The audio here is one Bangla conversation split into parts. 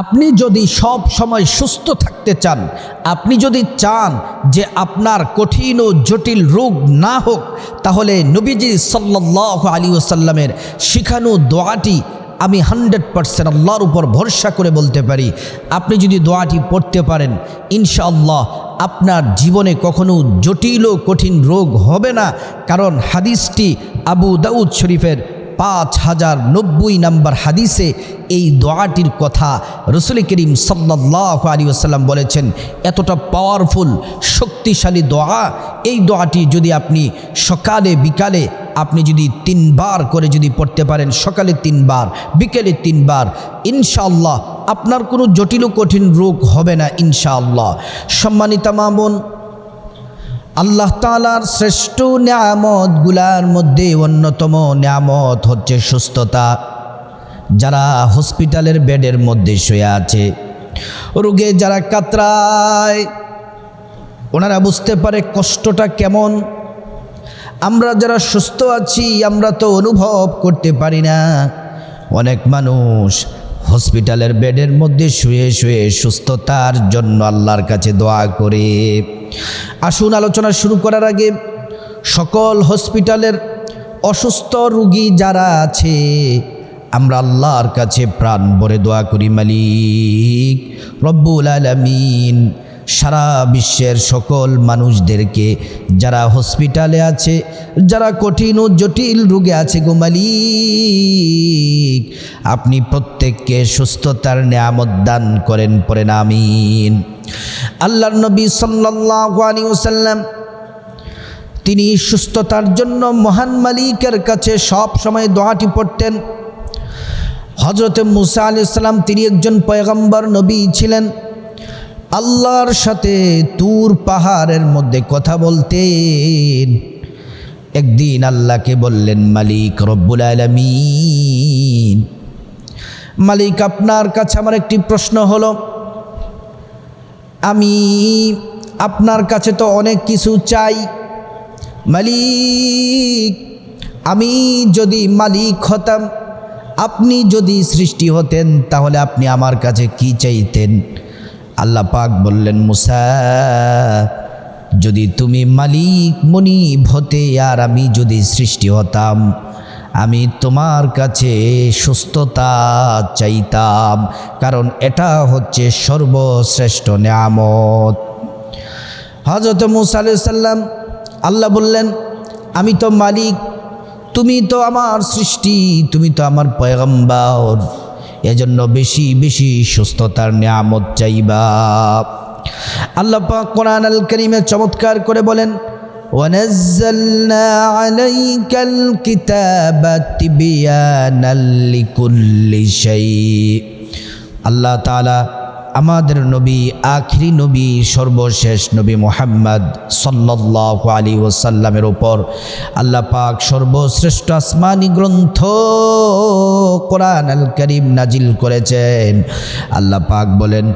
আপনি যদি সব সময় সুস্থ থাকতে চান, আপনি যদি চান যে আপনার কঠিন ও জটিল রোগ না হোক, তাহলে নবীজি সাল্লাহ আলী ওসাল্লামের শিখানো দোয়াটি আমি হান্ড্রেড পারসেন্ট আল্লাহর উপর ভরসা করে বলতে পারি। আপনি যদি দোয়াটি পড়তে পারেন, ইনশাআল্লাহ আপনার জীবনে কখনো জটিল ও কঠিন রোগ হবে না, কারণ হাদিসটি আবু দাউদ শরীফের পাঁচ হাজার নব্বই নাম্বার হাদিসে এই দোয়াটির কথা রসুল করিম সাল্লাহ আলী আসাল্লাম বলেছেন। এতটা পাওয়ারফুল শক্তিশালী দোয়া, এই দোয়াটি যদি আপনি সকালে, বিকালে আপনি যদি তিনবার করে যদি পড়তে পারেন, সকালে তিনবার, বিকেলে তিনবার, ইনশাআল্লাহ আপনার কোনো জটিল কঠিন রোগ হবে না, ইনশাআল্লাহ। সম্মানিতা মামুন আল্লাহ তালার শ্রেষ্ঠ নিয়ামতগুলার মধ্যে অন্যতম নিয়ামত হচ্ছে সুস্থতা। যারা হসপিটালের বেডের মধ্যে শুয়ে আছে, রোগে যারা কাতরায়, ওনারা বুঝতে পারে কষ্টটা কেমন। আমরা যারা সুস্থ আছি, আমরা তো অনুভব করতে পারি না। অনেক মানুষ হসপিটালের বেডের মধ্যে শুয়ে শুয়ে সুস্থতার জন্য আল্লাহর কাছে দোয়া করে। আসুন, আলোচনা শুরু করার আগে সকল হসপিটালের অসুস্থ রুগী যারা আছে, আমরা আল্লাহর কাছে প্রাণ ভরে দোয়া করি, মালিক রব্বুল আলমিন। সারা বিশ্বের সকল মানুষদেরকে যারা হসপিটালে আছে, যারা কঠিন ও জটিল রোগে আছে গো মালিক, আপনি প্রত্যেককে সুস্থতার নিয়ামত দান করেন পরে আমিন। আল্লাহর নবী সাল্লাল্লাহু আলাইহি ওয়াসাল্লাম তিনি সুস্থতার জন্য মহান মালিকের কাছে সব সময় দোয়াটি পড়তেন। হজরত মুসা আলি সাল্লাম তিনি একজন পয়গম্বর নবী ছিলেন। আল্লাহর সাথে তুর পাহাড়ের মধ্যে কথা বলতেন। একদিন আল্লাহকে বললেন, মালিক রব্বুল আলমিন, মালিক আপনার কাছে আমার একটি প্রশ্ন হলো, আমি আপনার কাছে তো অনেক কিছু চাই, মালিক, আমি যদি মালিক হতাম, আপনি যদি সৃষ্টি হতেন, তাহলে আপনি আমার কাছে কি চাইতেন? আল্লাহ পাক বললেন, মুসা, যদি তুমি মালিক মনিব হতে আর আমি যদি সৃষ্টি হতাম, আমি তোমার কাছে সুস্থতা চাইতাম, কারণ এটা হচ্ছে সর্বশ্রেষ্ঠ নিয়ামত। হজরত মুসা সাল্লাম আল্লাহ বললেন, আমি তো মালিক, তুমি তো আমার সৃষ্টি, তুমি তো আমার পয়গম্বর। এজন্য বেশি বেশি সুস্থতার নিয়ামত চাইবা আল্লাহ পাক কোরআন আল করিমে চমৎকার করে বলেন ونزلنا عليك الكتاب تبيانا لكل شيء আল্লাহ তাআলা আমাদের নবী, আখরি নবী, সর্বশেষ নবী মোহাম্মদ সাল্লাহ আলী ওসাল্লামের ওপর আল্লাহ পাক সর্বশ্রেষ্ঠ আসমানি গ্রন্থ কোরআন আল করিম নাজিল করেছেন। আল্লাহ পাক বলেন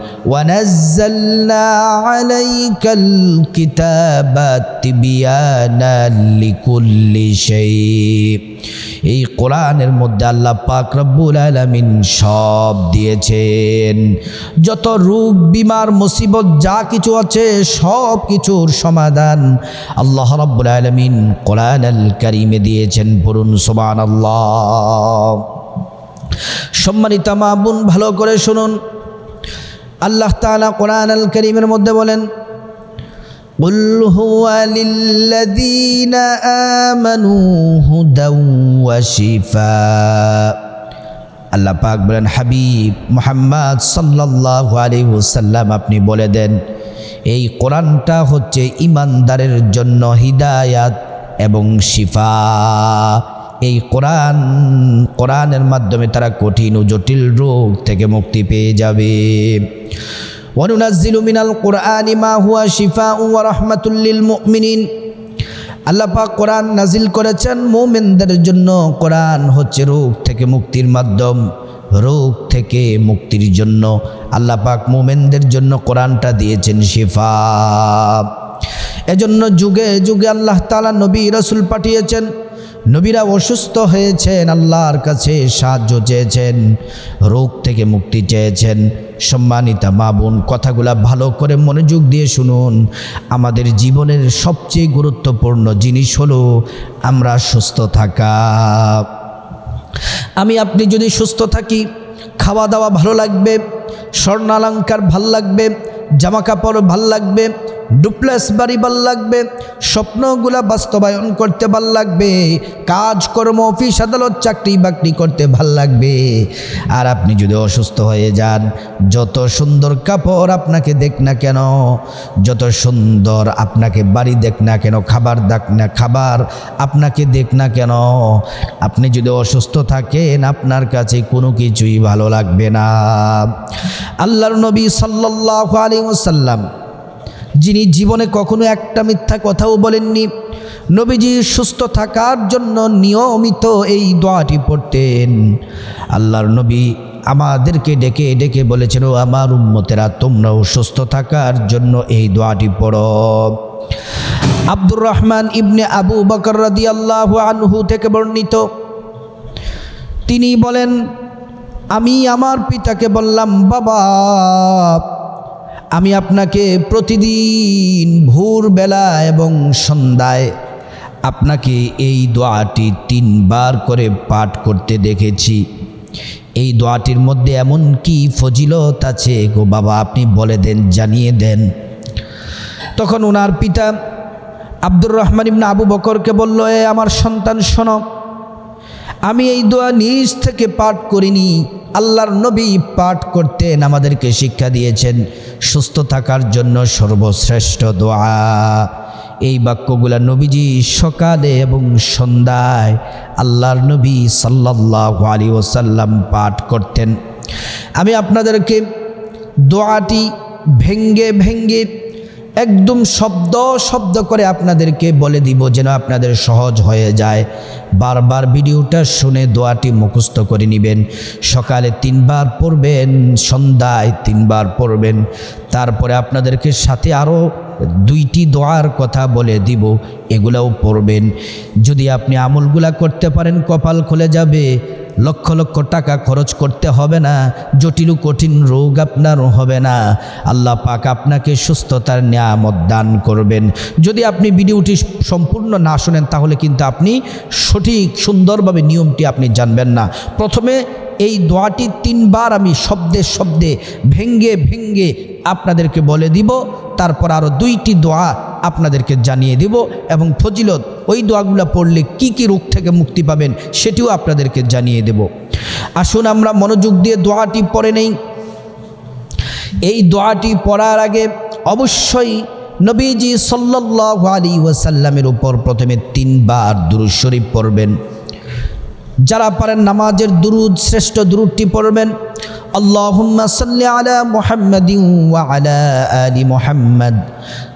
এই কোরআনের মধ্যে আল্লাহ পাক রব্বুল আলামিন সব দিয়েছেন। যত রোগ বিমার মুসিবত যা কিছু আছে সব কিছুর সমাধান আল্লাহ রব্বুল আলামিন কোরআন আল কারিমে দিয়েছেন পড়ুন সুবহান আল্লাহ সম্মানিত মাবুন ভালো করে শুনুন আল্লাহ তাআলা কোরআন আল করিমের মধ্যে বলেন قل هو للذين آمنوا هدى وشفاء আল্লাহ পাক বলেন হাবিব মোহাম্মদ সাল্লাহ আলী সাল্লাম আপনি বলে দেন এই কোরআনটা হচ্ছে ইমানদারের জন্য হিদায়াত এবং শিফা এই কোরআন কোরআনের মাধ্যমে তারা কঠিন ও জটিল রোগ থেকে মুক্তি পেয়ে যাবে وننزل من القرآن ما هو شفاء ورحمة للمؤمنين আল্লাহ পাক কোরআন নাজিল করেছেন, মোমেনদের জন্য কোরআন হচ্ছে রোগ থেকে মুক্তির মাধ্যম রোগ থেকে মুক্তির জন্য। আল্লাহ পাক মোমেনদের জন্য কোরআনটা দিয়েছেন শিফা। এজন্য যুগে যুগে আল্লাহ তালা নবী রসুল পাঠিয়েছেন নবীরা অসুস্থ হয়েছেন, আল্লাহর কাছে সাহায্য চেয়েছেন, রোগ থেকে মুক্তি চেয়েছেন। সম্মানিতা মা বোন, কথাগুলা ভালো করে মনোযোগ দিয়ে শুনুন। আমাদের জীবনের সবচেয়ে গুরুত্বপূর্ণ জিনিস হলো আমরা সুস্থ থাকা। আমি আপনি যদি সুস্থ থাকি খাওয়া দাওয়া ভালো লাগবে, স্বর্ণালঙ্কার ভালো লাগবে জামা কাপড় ভালো লাগবে ডুপ্লেস বাড়ি ভালো লাগবে, স্বপ্নগুলা বাস্তবায়ন করতে ভালো লাগবে, কাজকর্ম, অফিস, আদালত, চাকরি বাকরি করতে ভালো লাগবে। আর আপনি যদি অসুস্থ হয়ে যান, যত সুন্দর কাপড় আপনাকে দেখ না কেন, যত সুন্দর আপনাকে বাড়ি দেখ না কেন, খাবার দেখ না, খাবার আপনাকে দেখ না কেন, আপনি যদি অসুস্থ থাকেন, আপনার কাছে কোনো কিছুই ভালো লাগবে না। আল্লাহর নবী সাল্লাহ আলী ওসাল্লাম যিনি জীবনে কখনো একটা মিথ্যা কথাও বলেননি। নবীজি সুস্থ থাকার জন্য নিয়মিত এই দোয়াটি পড়তেন। আল্লাহর নবী আমাদেরকে ডেকে ডেকে বলেছেন, ও আমার উম্মতেরা, তোমরাও সুস্থ থাকার জন্য এই দোয়াটি পড়ো। আব্দুর রহমান ইবনে আবু বকর রাদি আল্লাহ আনহু থেকে বর্ণিত। তিনি বলেন, আমি আমার পিতাকে বললাম, বাবা আমি আপনাকে প্রতিদিন ভোরবেলা এবং সন্ধ্যায় আপনাকে এই দোয়াটি তিনবার করে পাঠ করতে দেখেছি। এই দোয়াটির মধ্যে এমন কি ফজিলত আছে গো বাবা, আপনি বলে দেন, জানিয়ে দেন। তখন ওনার পিতা আব্দুর রহমান ইবনা আবু বকরকে বলল, এ আমার সন্তান, শোনো আমি এই দোয়া নিজ থেকে পাঠ করিনি। আল্লাহর নবী পাঠ করতেন, আমাদেরকে শিক্ষা দিয়েছেন। সুস্থ থাকার জন্য সর্বশ্রেষ্ঠ দোয়া। এই বাক্যগুলা নবীজি সকালে এবং সন্ধ্যায় আল্লাহর নবী সাল্লাহ আলী ওসাল্লাম পাঠ করতেন। আমি আপনাদেরকে দোয়াটি ভেঙ্গে ভেঙ্গে একদম শব্দ শব্দ করে আপনাদেরকে বলে দিব যেন আপনাদের সহজ হয়ে যায়। বারবার ভিডিওটা শুনে দোয়াটি মুখস্থ করে নেবেন। সকালে তিনবার পড়বেন, সন্ধ্যায় তিনবার পড়বেন। তারপরে আপনাদেরকে সাথে আরও দুইটি দোয়ার কথা বলে দিব, এগুলাও পড়বেন। যদি আপনি আমলগুলা করতে পারেন, কপাল খুলে যাবে। লক্ষ লক্ষ টাকা খরচ করতে হবে না, জটিল কঠিন রোগ আপনার হবে না। আল্লাহ পাক আপনাকে সুস্থতার নিয়ামত দান করবেন। যদি আপনি ভিডিওটি সম্পূর্ণ না শোনেন, তাহলে কিন্তু আপনি সঠিক সুন্দরভাবে নিয়মটি আপনি জানবেন না। প্রথমে এই দোয়াটি তিনবার আমি শব্দে শব্দে ভেঙ্গে ভেঙ্গে আপনাদেরকে বলে দিব। তারপর আরও দুইটি দোয়া আপনাদেরকে জানিয়ে দিব এবং ফজিলত, ওই দোয়াগুলো পড়লে কি কি রোগ থেকে মুক্তি পাবেন সেটিও আপনাদেরকে জানিয়ে দেব। আসুন আমরা মনোযোগ দিয়ে দোয়াটি পড়ে নেই। এই দোয়াটি পড়ার আগে অবশ্যই নবীজি সাল্লাহ আলী ওয়াসাল্লামের উপর প্রথমে তিনবার দুরুদ শরীফ পড়বেন। যারা পারেন নামাজের দুরুদ, শ্রেষ্ঠ দুরুদটি পড়বেন। আল্লাহুম্মা সাল্লি আলা মুহাম্মাদিন ওয়া আলা আলি মুহাম্মাদ।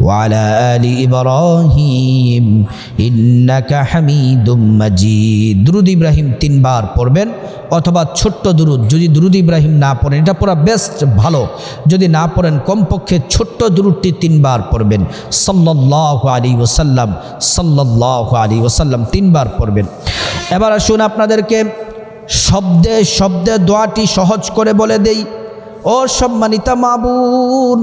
وعلى آل إبراهيم إنك حميد مجيد درود ইব্রাহিম তিনবার পড়বেন অথবা ছোট্ট দুরুদ যদি দুরুদ ইব্রাহিম না পড়েন এটা পড়া বেস্ট ভালো যদি না পড়েন কমপক্ষে ছোট্ট দুরুদটি তিনবার পড়বেন সাল্লাহ আলী ওসাল্লাম সাল্লাহ আলী ওসাল্লাম তিনবার পড়বেন এবার আসুন আপনাদেরকে শব্দে শব্দে দোয়াটি সহজ করে বলে দেই ও সম্মানিতা মাবুন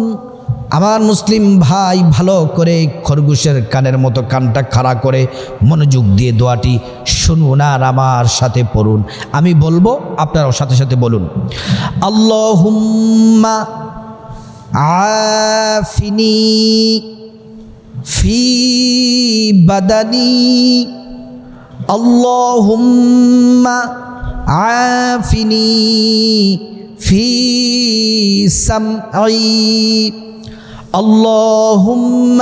আমার মুসলিম ভাই ভালো করে খরগোশের কানের মতো কানটা খাড়া করে মনোযোগ দিয়ে দোয়াটি শুনুন আর আমার সাথে পড়ুন। আমি বলব, আপনারাও সাথে সাথে বলুন। আল্লাহুম্মা আফিনি ফি বাদানি। আল্লাহুম্মা আফিনি ফি সামঈ। اللهم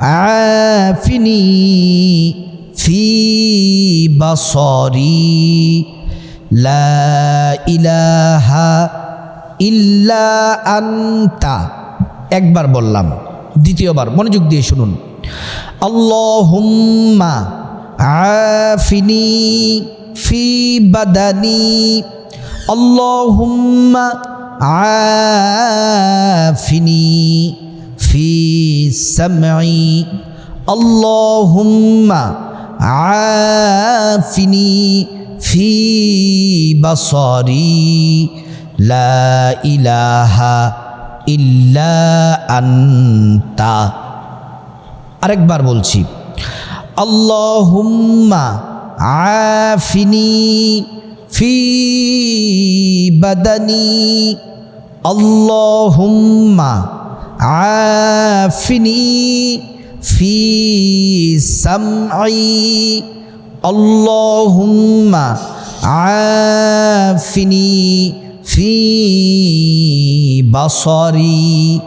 عافني في بصري لا إله إلا أنت একবার বললাম দ্বিতীয়বার মনোযোগ দিয়ে শুনুন আল্লাহুম্মা আফিনি ফি বাদানি আল্লাহুম্মা আফিনি ফি সামঈ আল্লাহুম্মা আফিনি ফি বাসারি লা ইলাহা ইল্লা আন্তা। আরেকবার বলছি, আল্লাহুম্মা আফিনি ফি বাদানি। আল্লাহুম্মা আফিনি ফি সামঈ আল্লাহুম্মা আফিনি ফি বাসারি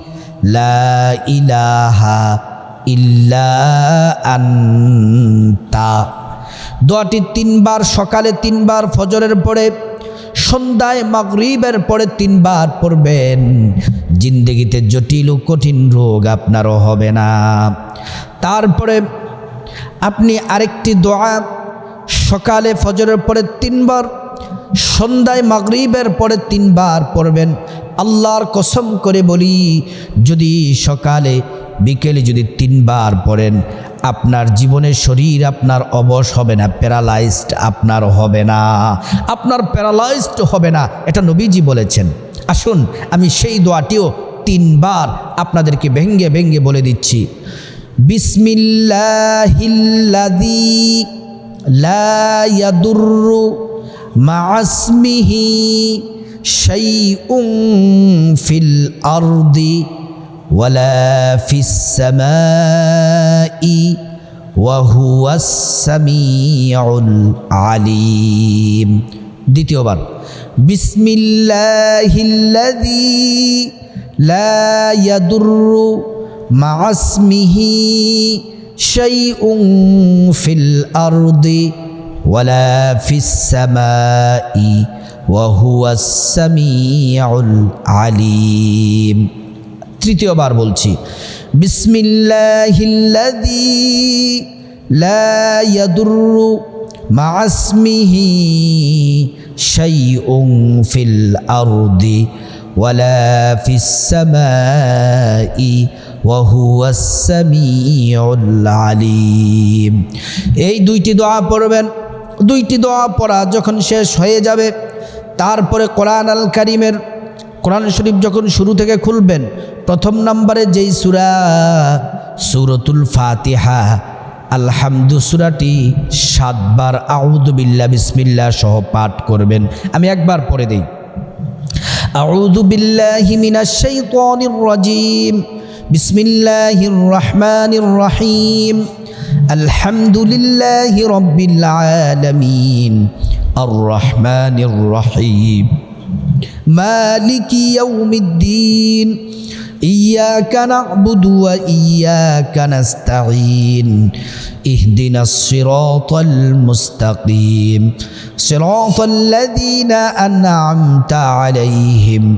লা ইলাহা ইল্লা আন্তা। দোয়াটি তিনবার, সকালে তিনবার, ফজরের পরে, সন্ধ্যায়, মাগরিবের পরে তিনবার পড়বেন। জিন্দগিতে জটিল ও কঠিন রোগ আপনারও হবে না। তারপরে আপনি আরেকটি দোয়া, সকালে ফজরের পরে তিনবার, সন্ধ্যায় মাগরিবের পরে তিনবার পড়বেন। আল্লাহর কসম করে বলি, যদি সকালে, বিকেলে যদি তিনবার পড়েন, আপনার জীবনের শরীর আপনার অবশ হবে না, প্যারালাইজড আপনার হবে না। আপনার প্যারালাইজড হবে না, এটা নবীজি বলেছেন। আসুন, আমি সেই দোয়াটিও তিনবার আপনাদেরকে ভেঙ্গে ভেঙ্গে বলে দিচ্ছি। বিসমিল্লাহিল্লাদি লায়াদুরু মাসমিহি উং ফিল আরদি ওয়ালা ফিস সামাই ওয়া হুয়াস আলিম। দ্বিতীয়বার বিসমিল্লাহিল্লাযী লা ইয়াদুররু মা'আসমিহি শাইউন ফিল আরদি ওয়ালা ফিস সামাই ওয়া হুয়াস সামিউল আলিম তৃতীয়বার বলছি বিসমিল্লাহিল্লাযী লা ইয়াদুররু মা ইসমিহি শাইউন ফিল সামিউল এই দুইটি দোয়া পড়বেন। দুইটি দোয়া পড়া যখন শেষ হয়ে যাবে, তারপরে কোরআন আল কারিমের কোরআন শরীফ যখন শুরু থেকে খুলবেন, প্রথম নম্বরে যেই সুরা, সুরতুল ফাতিহা আলহামদু সুরাটি সাতবার আউদুবিল্লা বিসমিল্লা সহ পাঠ করবেন। আমি একবার পরে দিই। আউদুবিল্লাহিমিনাশাইতানির বিসমিল্লাহির রহমানির রহিম। আলহামদুলিল্লাহি রব্বিল আলামিন। আর রহমানির রহিম। মালিকি ইয়াউমিদ্দিন। إياك نعبد وإياك نستعين اهدنا الصراط المستقيم صراط الذين أنعمت عليهم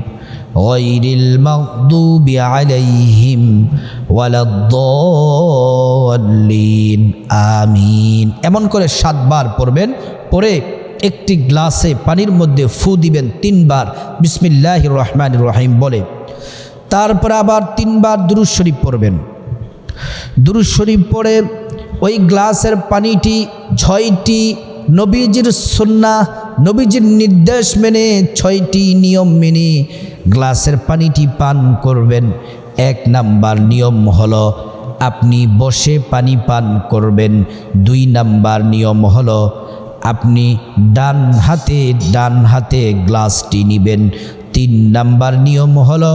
غير المغضوب عليهم ولا الضالين آمين এমন করে সাতবার পড়বেন পরে একটি গ্লাসে পানির মধ্যে ফু দিবেন তিনবার বিসমিল্লাহ রহমান রহিম বলে তারপর আবার তিনবার দুরুজ শরীফ পড়বেন। দুরুজ শরীফ পড়ে ওই গ্লাসের পানিটি, ছয়টি নবীজির সন্না, নবীজির নির্দেশ মেনে ছয়টি নিয়ম মেনে গ্লাসের পানিটি পান করবেন। এক নাম্বার নিয়ম হলো আপনি বসে পানি পান করবেন। দুই নাম্বার নিয়ম হলো আপনি ডান হাতে ডান হাতে গ্লাসটি নেবেন। তিন নাম্বার নিয়ম হলো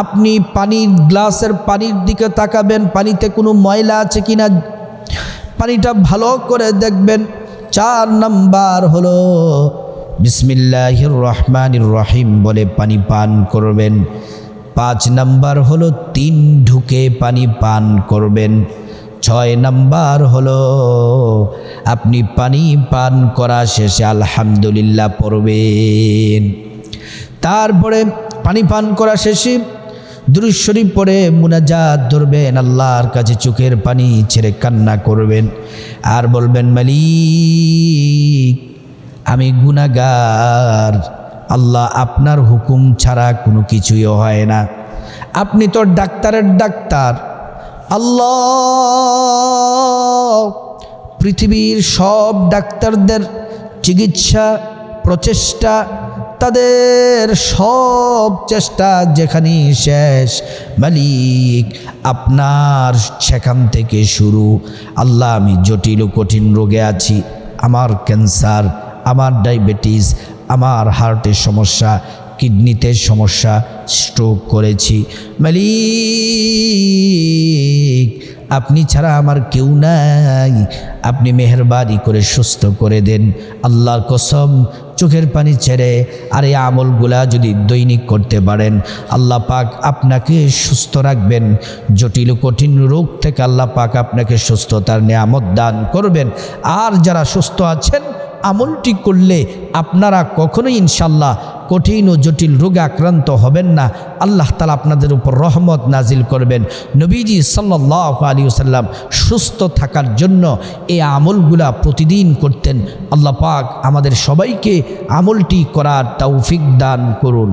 আপনি পানির গ্লাসের পানির দিকে তাকাবেন, পানিতে কোনো ময়লা আছে কি না পানিটা ভালো করে দেখবেন। চার নাম্বার হলো, বিসমিল্লাহির রহমানির রহিম বলে পানি পান করবেন। পাঁচ নাম্বার হলো, তিন ঢুকে পানি পান করবেন। ছয় নাম্বার হলো, আপনি পানি পান করা শেষে আলহামদুলিল্লাহ পড়বেন। তারপরে পানি পান করা শেষে দুরুদ শরীফ পরে মুনাজাত ধরবেন, আল্লাহর কাছে চোখের পানি ছেড়ে কান্না করবেন। আর বলবেন, মালিক, আমি গুনাগার আল্লাহ আপনার হুকুম ছাড়া কোনো কিছুই হয় না। আপনি তো ডাক্তারের ডাক্তার। আল্লাহ, পৃথিবীর সব ডাক্তারদের চিকিৎসা, প্রচেষ্টা তাদের সব চেষ্টা যেখানে শেষ, মালিক আপনার সেখান থেকে শুরু। আল্লাহ, আমি জটিল ও কঠিন রোগে আছি। আমার ক্যান্সার, আমার ডায়াবেটিস, আমার হার্টের সমস্যা, কিডনিতে সমস্যা, স্ট্রোক করেছি। মালিক আপনি ছাড়া আমার কেউ নাই। আপনি মেহরবানি করে সুস্থ করে দেন। আল্লাহর কসম, চোখের পানি ছেড়ে আর এই আমলগুলা যদি দৈনিক করতে পারেন, আল্লাহ পাক আপনাকে সুস্থ রাখবেন। জটিল কঠিন রোগ থেকে আল্লাহ পাক আপনাকে সুস্থতার নিয়ামত দান করবেন। আর যারা সুস্থ আছেন আমলটি করলে আপনারা কখনোই ইনশাল্লাহ কঠিন ও জটিল রোগে আক্রান্ত হবেন না। আল্লাহ তালা আপনাদের উপর রহমত নাজিল করবেন। নবীজি সাল্লাহ আলী সাল্লাম সুস্থ থাকার জন্য এই আমলগুলা প্রতিদিন করতেন। আল্লাহ পাক আমাদের সবাইকে আমলটি করার তৌফিক দান করুন।